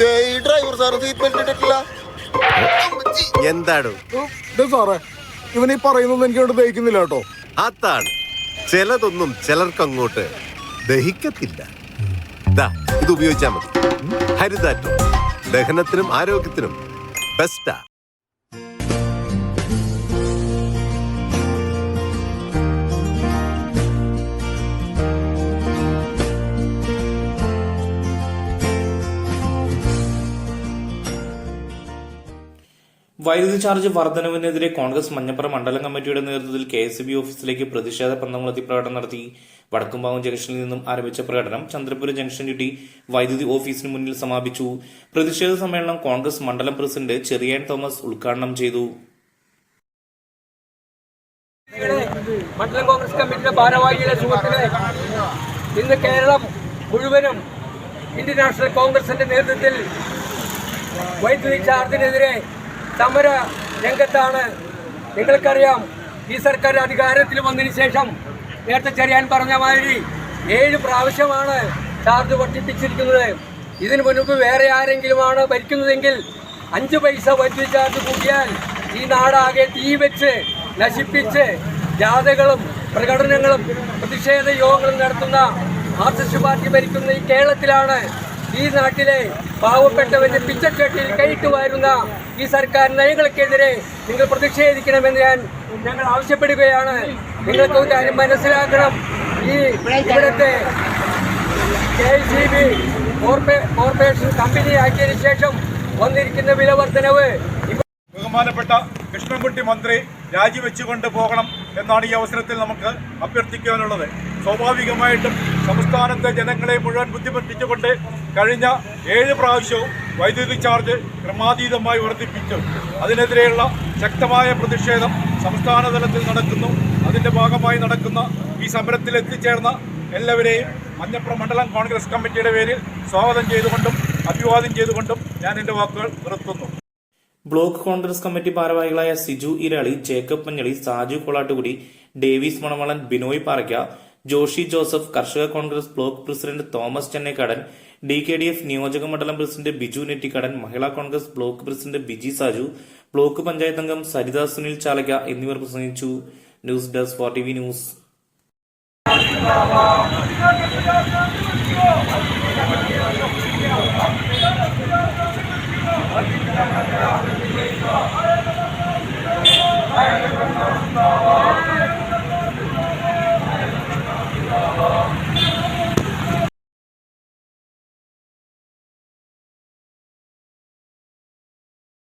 ദേ, ഈ driver sir seat belt ഇട്ടിട്ടില്ല. എന്താടോ? ഇത് സാറേ ഇവൻ ഈ പറയുന്നത് എനിക്ക് ഇവിടെ ദഹിക്കുന്നില്ല കേട്ടോ. അതാണ്. ചിലതൊന്നും ചിലർക്കങ്ങോട്ട് ദഹിക്കത്തില്ല. ദാ ഇത് ഉപയോഗിച്ചാൽ മതി. ഹരിതാറ്റോ. ദഹനത്തിനും ആരോഗ്യത്തിനും ബെസ്റ്റാ വൈദ്യുതി ചാർജ് വർധനവിനെതിരെ കോൺഗ്രസ് മഞ്ഞപ്പുറം മണ്ഡലം കമ്മിറ്റിയുടെ നേതൃത്വത്തിൽ കെ എസ് ബി ഓഫീസിലേക്ക് പ്രതിഷേധ പന്തങ്ങളെത്തി പ്രകടനം നടത്തി. വടക്കുംപാവം ജംഗ്ഷനിൽ നിന്നും ആരംഭിച്ച പ്രകടനം ചന്ദ്രപുര ജംഗ്ഷൻ ചുറ്റി വൈദ്യുതി ഓഫീസിന് മുന്നിൽ സമാപിച്ചു. പ്രതിഷേധ സമ്മേളനം കോൺഗ്രസ് മണ്ഡലം പ്രസിഡന്റ് ചെറിയാൻ തോമസ് ഉദ്ഘാടനം ചെയ്തു. മണ്ഡലം കോൺഗ്രസ് കമ്മിറ്റിയുടെ ഭാരവാഹികളെ സുഹൃത്തുക്കളെ ഇന്ന് കേരളം മുഴുവനും ഇന്ത്യൻ നാഷണൽ കോൺഗ്രസിന്റെ നേതൃത്വത്തിൽ വൈദ്യുതി ചാർജിനെതിരെ സമര രംഗത്താണ്. നിങ്ങൾക്കറിയാം ഈ സർക്കാർ അധികാരത്തിൽ വന്നതിന് ശേഷം നേരത്തെ ചെറിയാൻ പറഞ്ഞ മാതിരി ഏഴ് പ്രാവശ്യമാണ് ചാർജ് വർദ്ധിപ്പിച്ചിരിക്കുന്നത്. ഇതിനു മുൻപ് വേറെ ആരെങ്കിലുമാണ് ഭരിക്കുന്നതെങ്കിൽ അഞ്ച് പൈസ വൈദ്യുതി ചാർജ് കൂട്ടിയാൽ ഈ നാടാകെ തീ വെച്ച് നശിപ്പിച്ച് ജാഥകളും പ്രകടനങ്ങളും പ്രതിഷേധ യോഗങ്ങളും നടത്തുന്ന ആർ എസ് പാർട്ടി ഭരിക്കുന്ന ഈ കേരളത്തിലാണ് ഈ നാട്ടിലെ പാവപ്പെട്ടവന്റെ പിച്ചക്കെട്ടിൽ കൈയിട്ട് വാരുന്ന ഈ സർക്കാർ നയങ്ങൾക്കെതിരെ നിങ്ങൾ പ്രതിഷേധിക്കണമെന്ന് ഞാൻ ഞങ്ങൾ ആവശ്യപ്പെടുകയാണ്. നിങ്ങൾക്ക് കാര്യം മനസ്സിലാക്കണം. ഈ ഇവിടുത്തെ K C B corporation company ആക്കിയതിനു ശേഷം വന്നിരിക്കുന്ന വില വർധനവ് ബഹുമാനപ്പെട്ട കൃഷ്ണൻകുട്ടി മന്ത്രി രാജിവെച്ചുകൊണ്ട് പോകണം എന്നാണ് ഈ അവസരത്തിൽ നമുക്ക് അഭ്യർത്ഥിക്കാനുള്ളത്. സ്വാഭാവികമായിട്ടും സംസ്ഥാനത്തെ ജനങ്ങളെ മുഴുവൻ ബുദ്ധിമുട്ടിച്ചുകൊണ്ട് കഴിഞ്ഞ ഏഴ് പ്രാവശ്യവും വൈദ്യുതി ചാർജ് ക്രമാതീതമായി വർദ്ധിപ്പിച്ചു. അതിനെതിരെയുള്ള ശക്തമായ പ്രതിഷേധം സംസ്ഥാന തലത്തിൽ നടക്കുന്നു. അതിന്റെ ഭാഗമായി നടക്കുന്ന ഈ സമരത്തിൽ എത്തിച്ചേർന്ന എല്ലാവരെയും മഞ്ഞപ്പുറം മണ്ഡലം കോൺഗ്രസ് കമ്മിറ്റിയുടെ പേരിൽ സ്വാഗതം ചെയ്തുകൊണ്ടും അഭിവാദ്യം ചെയ്തുകൊണ്ടും ഞാൻ എന്റെ വാക്കുകൾ നിർത്തുന്നു. ബ്ലോക്ക് കോൺഗ്രസ് കമ്മിറ്റി ഭാരവാഹികളായ സിജു ഇരാളി ജേക്കബ് മഞ്ഞളി സാജു കൊളാട്ടുകുടി ഡേവിസ് മണവളൻ ബിനോയ് പാറയ്ക്ക ജോഷി ജോസഫ് കർഷക Congress block president Thomas Chennaikkadan D K D F നിയോജക മണ്ഡലം president Biju Nettikkadan Mahila Congress block president Biji Saju block panchayat അംഗം സരിത സുനിൽ ചാലക എന്നിവർ പ്രസംഗിച്ചു. News desk four T V news ും